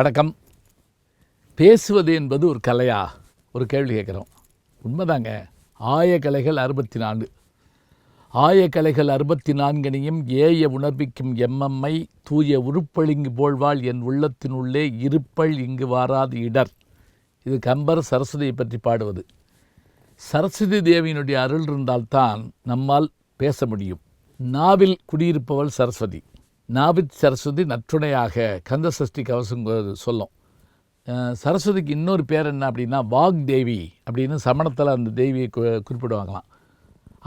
வணக்கம். பேசுவது என்பது ஒரு கலையா? ஒரு கேள்வி கேட்குறோம். உண்மைதாங்க. ஆயக்கலைகள் அறுபத்தி நான்கு ஆயக்கலைகள் அறுபத்தி நான்கினையும் ஏய உணர்விக்கும் எம்மம்மை தூய உருப்பளிங்கு போழ்வாள் என் உள்ளத்தினுள்ளே இருப்பள் இங்கு வாராது இடர். இது கம்பர் சரஸ்வதியை பற்றி பாடுவது. சரஸ்வதி தேவியினுடைய அருள் இருந்தால்தான் நம்மால் பேச முடியும். நாவில் குடியிருப்பவள் சரஸ்வதி. நாவித் சரஸ்வதி நற்றுணையாக கந்த சஷ்டி கவசம் சொல்லும் சரஸ்வதிக்கு இன்னொரு பேர் என்ன அப்படின்னா வாக் தேவி அப்படின்னு சமணத்தில் அந்த தேவியை குறிப்பிடுவாங்களாம்.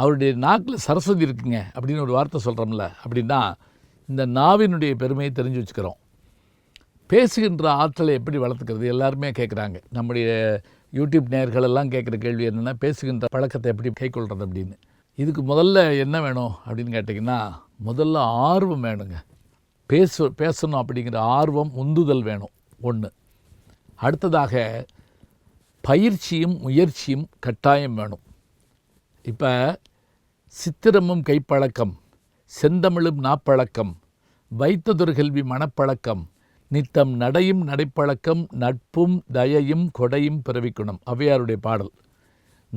அவருடைய நாக்கில் சரஸ்வதி இருக்குங்க அப்படின்னு ஒரு வார்த்தை சொல்கிறோம்ல அப்படின்னா இந்த நாவினுடைய பெருமையை தெரிஞ்சு வச்சுக்கிறோம். பேசுகின்ற ஆற்றலை எப்படி வளர்த்துக்கிறது எல்லாருமே கேட்குறாங்க நம்முடைய யூடியூப் நேயர்கள் எல்லாம் கேட்குற கேள்வி என்னென்னா பேசுகின்ற பழக்கத்தை எப்படி கைக்கொள்கிறது அப்படின்னு. இதுக்கு முதல்ல என்ன வேணும் அப்படின்னு கேட்டிங்கன்னா முதல்ல ஆர்வம் வேணுங்க. பேசு பேசணும் அப்படிங்கிற ஆர்வம் உந்துதல் வேணும். ஒன்று அடுத்ததாக பயிற்சியும் முயற்சியும் கட்டாயம் வேணும். இப்போ சித்திரமும் கைப்பழக்கம் செந்தமிழும் நாப்பழக்கம் வைத்ததொரு கல்வி மனப்பழக்கம் நித்தம் நடையும் நடைப்பழக்கம் நட்பும் தயையும் கொடையும் பிறவிக்கணும். ஔவையாருடைய பாடல்.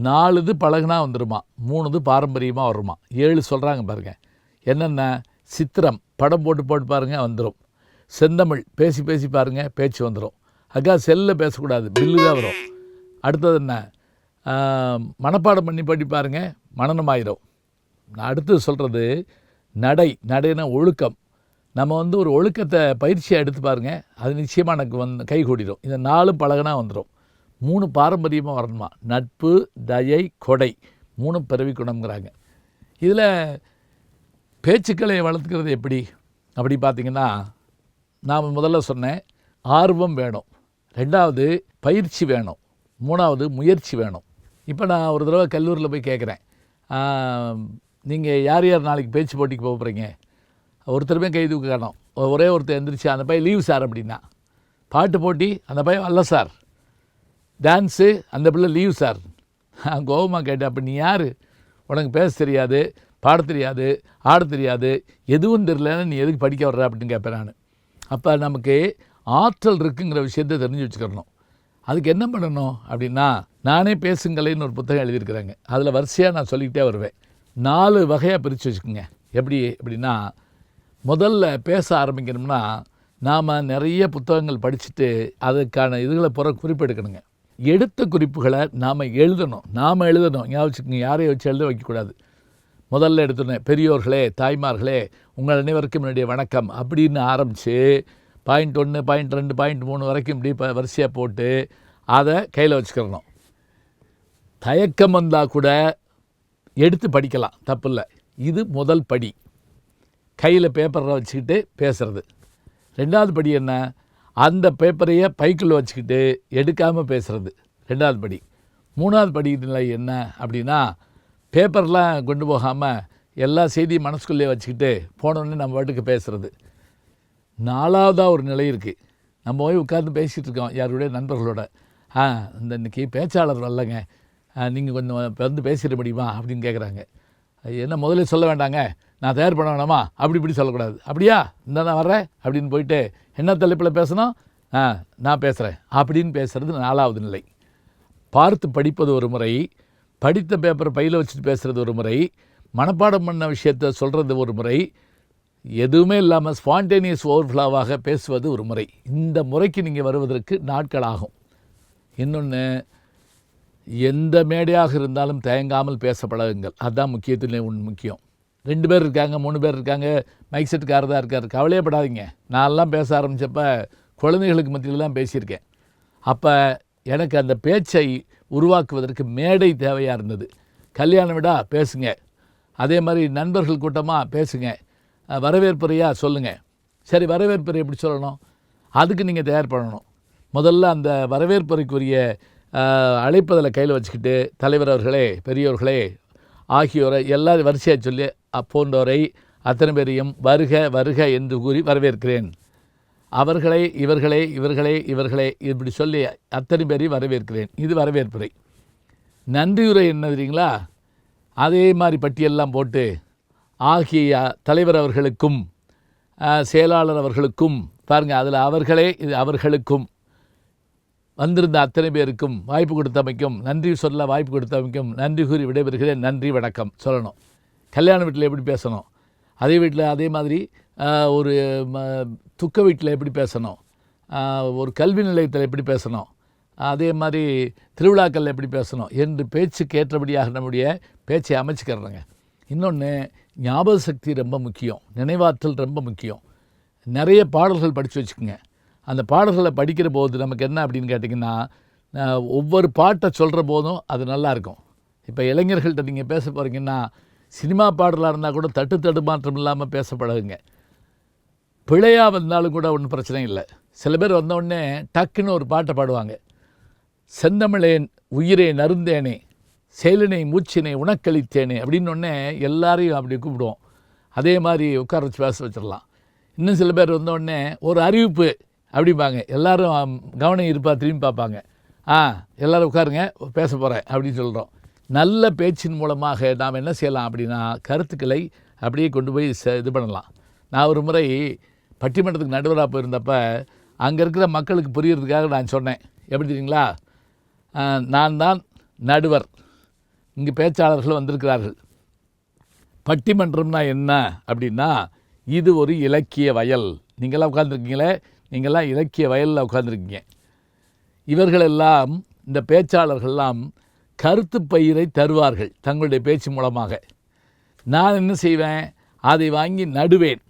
நாலுது பழகுனா வந்துருமா மூணுது பாரம்பரியமாக வருமா. ஏழு சொல்கிறாங்க பாருங்க. என்னென்ன? சித்திரம். படம் போட்டு போட்டு பாருங்கள் வந்துடும் செந்தமிழ் பேசி பேசி பாருங்கள் பேச்சு வந்துடும் அக்கா செல்லில் பேசக்கூடாது பில்லு தான் வரும். அடுத்தது என்ன? மனப்பாடம் பண்ணி படி மனநம் ஆயிரும் நான் அடுத்தது சொல்கிறது நடை நடைனா ஒழுக்கம். நம்ம வந்து ஒரு ஒழுக்கத்தை பயிற்சியாக எடுத்து பாருங்கள் அது நிச்சயமாக எனக்கு வந்து கை கூடிடும் இந்த நாலு பழகனா வந்துடும் மூணு பாரம்பரியமாக வரணுமா? நட்பு தயை கொடை. மூணு பிறவி குணம்ங்கிறாங்க. இதில் பேச்சுக்களை வளர்த்துக்கிறது எப்படி? அப்படி பார்த்தீங்கன்னா நாம் முதல்ல சொன்னேன் ஆர்வம் வேணும். ரெண்டாவது பயிற்சி வேணும். மூணாவது முயற்சி வேணும். இப்போ நான் ஒரு தடவை கல்லூரியில் போய் கேட்குறேன். நீங்கள் யார் யார் நாளைக்கு பேச்சு போட்டிக்கு போக போகிறீங்க ஒருத்தருமே கை தூக்க ஒரே ஒருத்தர் எந்திரிச்சு அந்த பையன் லீவ் சார் அப்படின்னா. பாட்டு போட்டி அந்த பையன் அல்ல சார். டான்ஸு அந்த பிள்ளை லீவ் சார். கோபமாக கேட்டேன் அப்போ நீ யார்? உனக்கு பேச தெரியாது. பாட தெரியாது ஆட தெரியாது எதுவும் தெரியலன்னு நீ எதுக்கு படிக்க வர்ற அப்படின்னு கேட்பேன் நான். அப்போ நமக்கு ஆற்றல் இருக்குங்கிற விஷயத்தை தெரிஞ்சு வச்சுக்கிறணும். அதுக்கு என்ன பண்ணணும் அப்படின்னா நானே பேசுங்களேன்னு ஒரு புத்தகம் எழுதியிருக்கிறாங்க. அதில் வரிசையாக நான் சொல்லிக்கிட்டே வருவேன். நாலு வகையாக பிரித்து வச்சுக்கோங்க. எப்படி அப்படின்னா முதல்ல பேச ஆரம்பிக்கணும்னா நாம் நிறைய புத்தகங்கள் படிச்சுட்டு அதுக்கான இதுகளை புற குறிப்பெடுக்கணுங்க. எடுத்த குறிப்புகளை நாம் எழுதணும். நாம் எழுதணும். ஞாபகம் வச்சுக்கோங்க யாரையும் வச்சு எழுத வைக்கக்கூடாது. முதல்ல எடுத்துனேன் பெரியோர்களே தாய்மார்களே உங்கள் அனைவருக்கும் என்னுடைய வணக்கம். அப்படின்னு ஆரம்பித்து பாயிண்ட் ஒன்று பாயிண்ட் ரெண்டு பாயிண்ட் மூணு வரைக்கும் இப்படி இப்போ வரிசையாக போட்டு அதை கையில் வச்சுக்கிறணும். தயக்கம் வந்தால் கூட எடுத்து படிக்கலாம் தப்பில்லை. இது முதல் படி. கையில் பேப்பரில் வச்சுக்கிட்டு பேசுகிறது ரெண்டாவது படி என்ன? அந்த பேப்பரையே பைக்கில் வச்சுக்கிட்டு எடுக்காமல் பேசுகிறது ரெண்டாவது படி. மூணாவது படி நிலை என்ன அப்படின்னா பேப்பர்லாம் கொண்டு போகாமல் எல்லா செய்தியும் மனசுக்குள்ளேயே வச்சுக்கிட்டு போனோடனே நம்ம பாட்டுக்கு பேசுகிறது நாலாவதாக ஒரு நிலை இருக்குது நம்ம போய் உட்கார்ந்து பேசிகிட்டு இருக்கோம் யாருடைய நண்பர்களோட. ஆ இந்த இன்னைக்கு பேச்சாளர் வரலங்க. நீங்கள் கொஞ்சம் வந்து பேசிட முடியுமா? அப்படின்னு கேட்குறாங்க என்ன முதல்ல சொல்ல வேண்டாங்க? நான் தயார் பண்ண வேணாமா? அப்படி இப்படி சொல்லக்கூடாது. அப்படியா? இந்த நான் வர்றேன் அப்படின்னு போயிட்டு என்ன தலைப்பில் பேசணும்? ஆ நான் பேசுகிறேன் அப்படின்னு பேசுகிறது நாலாவது நிலை. பார்த்து படிப்பது ஒரு முறை படித்த பேப்பரை பையில் வச்சுட்டு பேசுகிறது ஒரு முறை மனப்பாடம் பண்ண விஷயத்த சொல்கிறது ஒரு முறை எதுவுமே இல்லாமல் ஸ்பான்டேனியஸ் ஓவர்ஃப்ளாவாக பேசுவது ஒரு முறை. இந்த முறைக்கு நீங்கள் வருவதற்கு நாட்கள் ஆகும். இன்னொன்று எந்த மேடையாக இருந்தாலும் தயங்காமல் பேச பழகுங்கள். அதுதான் முக்கியத்தில் ஒன்று முக்கியம். ரெண்டு பேர் இருக்காங்க மூணு பேர் இருக்காங்க மைக் செட்டுக்காரர் தான் இருக்கார். கவலையப்படாதீங்க நான்லாம் பேச ஆரம்பித்தப்போ குழந்தைகளுக்கு மத்தியில் தான் பேசியிருக்கேன். அப்போ எனக்கு அந்த பேச்சை உருவாக்குவதற்கு மேடை தேவையாக இருந்தது. கல்யாணம் விடா பேசுங்க. அதே மாதிரி நண்பர்கள் கூட்டமாக பேசுங்க. வரவேற்புறையாக சொல்லுங்கள் சரி வரவேற்புரை எப்படி சொல்லணும்? அதுக்கு நீங்கள் தயார் பண்ணணும். முதல்ல அந்த வரவேற்புரைக்குரிய அழைப்பதில் கையில் வச்சுக்கிட்டு தலைவர் அவர்களே பெரியோர்களே ஆகியோரை எல்லாரும் வரிசையாக சொல்லி அ- அத்தனை பேரையும் வருக வருக என்று கூறி வரவேற்கிறேன். அவர்களை இவர்களே இவர்களே இவர்களே இப்படி சொல்லி அத்தனை பேரையும் வரவேற்கிறேன். இது வரவேற்புரை. நன்றியுரை என்ன தெரியுங்களா? அதே மாதிரி பட்டியெல்லாம் போட்டு ஆகிய தலைவர் அவர்களுக்கும் செயலாளர் அவர்களுக்கும் பாருங்கள் அதில் அவர்களே இது அவர்களுக்கும் வந்திருந்த அத்தனை பேருக்கும் வாய்ப்பு கொடுத்தமைக்கும் நன்றி சொல்ல வாய்ப்பு கொடுத்தமைக்கும் நன்றி கூறி விடைபெறுகிறேன். நன்றி வணக்கம். சொல்லணும். கல்யாண வீட்டில் எப்படி பேசணும்? அதே வீட்டில் அதே மாதிரி ஒரு ம, துக்க வீட்டில் எப்படி பேசணும்? ஒரு கல்வி நிலையத்தில் எப்படி பேசணும்? அதே மாதிரி திருவிழாக்களில் எப்படி பேசணும்? என்று பேச்சுக்கு ஏற்றபடியாக நம்முடைய பேச்சை அமைச்சுக்கிறேங்க இன்னொன்று ஞாபக சக்தி ரொம்ப முக்கியம். நினைவாற்றல் ரொம்ப முக்கியம். நிறைய பாடல்கள் படித்து வச்சுக்கோங்க. அந்த பாடல்களை படிக்கிற போது நமக்கு என்ன அப்படின்னு கேட்டிங்கன்னா ஒவ்வொரு பாட்டை சொல்கிற போதும் அது நல்லாயிருக்கும் இப்போ இளைஞர்கள்ட்ட நீங்கள் பேச போகிறீங்கன்னா சினிமா பாடலாக இருந்தால் கூட தட்டு தடுமாற்றம் இல்லாமல் பேச பழகுங்க பிழையாக வந்தாலும் கூட ஒன்றும் பிரச்சனை இல்லை. சில பேர் வந்த டக்குன்னு ஒரு பாட்டை பாடுவாங்க. செந்தமிழேன் உயிரே நருந்தேனே செயலினை மூச்சினை உணக்களித்தேனே அப்படின்னு உடனே எல்லாரையும் அப்படி கூப்பிடுவோம். அதே மாதிரி உட்கார வச்சு பேச வச்சிடலாம். இன்னும் சில பேர் வந்தோடனே ஒரு அறிவிப்பு அப்படிம்பாங்க. எல்லாரும் கவனம் இருப்பா திரும்பி பார்ப்பாங்க. ஆ எல்லோரும் உட்காருங்க பேச போகிறேன் அப்படின்னு சொல்கிறோம் நல்ல பேச்சின் மூலமாக நாம் என்ன செய்யலாம் அப்படின்னா கருத்துக்களை அப்படியே கொண்டு போய் ச- இது பண்ணலாம். நான் ஒரு முறை பட்டிமன்றத்துக்கு நடுவராக போயிருந்தப்ப அங்கே இருக்கிற மக்களுக்கு புரியறதுக்காக நான் சொன்னேன். எப்படி தெரியுங்களா? நான் தான் நடுவர். இங்கே பேச்சாளர்கள் வந்திருக்கிறார்கள். பட்டிமன்றம்னா என்ன அப்படின்னா இது ஒரு இலக்கிய வயல். நீங்களாம் உட்காந்துருக்கீங்களே நீங்களாம் இலக்கிய வயலில் உட்காந்துருக்கீங்க இவர்களெல்லாம் இந்த பேச்சாளர்கள்லாம் கருத்து பயிரை தருவார்கள் தங்களுடைய பேச்சு மூலமாக. நான் என்ன செய்வேன்? அதை வாங்கி நடுவேன்.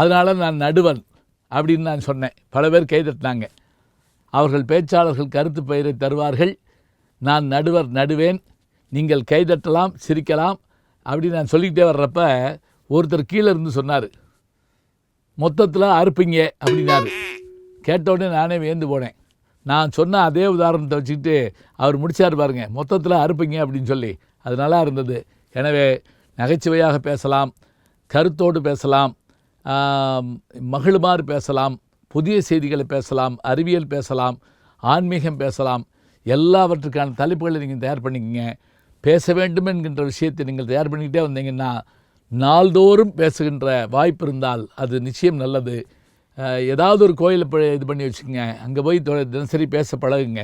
அதனால் நான் நடுவன் அப்படின்னு நான் சொன்னேன். பல பேர் கைதட்டினாங்க அவர்கள் பேச்சாளர்கள் கருத்து பயிரை தருவார்கள். நான் நடுவர் நடுவேன். நீங்கள் கைதட்டலாம் சிரிக்கலாம் அப்படின்னு நான் சொல்லிக்கிட்டே வர்றப்ப ஒருத்தர் கீழே இருந்து சொன்னார். மொத்தத்தில் அறுப்பீங்க அப்படின்னாரு. கேட்டவுடனே நானே வியந்து போனேன். நான் சொன்ன அதே உதாரணத்தை வச்சுக்கிட்டு அவர் முடிச்சார் பாருங்க. மொத்தத்தில் அறுப்பீங்க அப்படின்னு சொல்லி. அது நல்லா இருந்தது. எனவே நகைச்சுவையாக பேசலாம் கருத்தோடு பேசலாம். மகிழுமாறு பேசலாம் புதிய செய்திகளை பேசலாம் அறிவியல் பேசலாம் ஆன்மீகம் பேசலாம். எல்லாவற்றுக்கான தலைப்புகளை நீங்கள் தயார் பண்ணிக்கங்க. பேச வேண்டும் என்கின்ற விஷயத்தை நீங்கள் தயார் பண்ணிக்கிட்டே வந்தீங்கன்னா நாள்தோறும் பேசுகின்ற வாய்ப்பு இருந்தால் அது நிச்சயம் நல்லது. ஏதாவது ஒரு கோயிலை இது பண்ணி வச்சுக்கோங்க. அங்கே போய் தினசரி பேச பழகுங்க.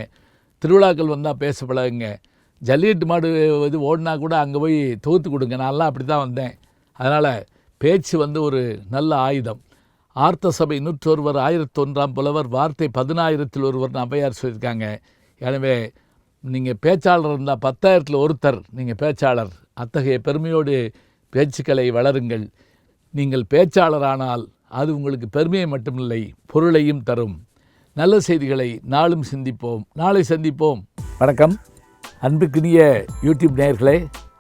திருவிழாக்கள் வந்தால் பேச பழகுங்க. ஜல்லிக்கட்டு மாடு இது ஓடினா கூட அங்கே போய் தொகுத்து கொடுங்க. நான்லாம் அப்படி தான் வந்தேன். அதனால் பேச்சு வந்து ஒரு நல்ல ஆயுதம். ஆர்த்த சபை நூற்றொருவர் ஆயிரத்தொன்றாம் புலவர் வார்த்தை பதினாயிரத்தில் ஒருவர் ஔவையார் சொல்லியிருக்காங்க. எனவே நீங்கள் பேச்சாளர் இருந்தால் பத்தாயிரத்தில் ஒருத்தர் நீங்கள் பேச்சாளர். அத்தகைய பெருமையோடு பேச்சுக்களை வளருங்கள். நீங்கள் பேச்சாளரானால் அது உங்களுக்கு பெருமையை மட்டுமில்லை பொருளையும் தரும். நல்ல செய்திகளை நாளும் சிந்திப்போம். நாளை சந்திப்போம். வணக்கம். அன்புக்குரிய யூடியூப் நேயர்களே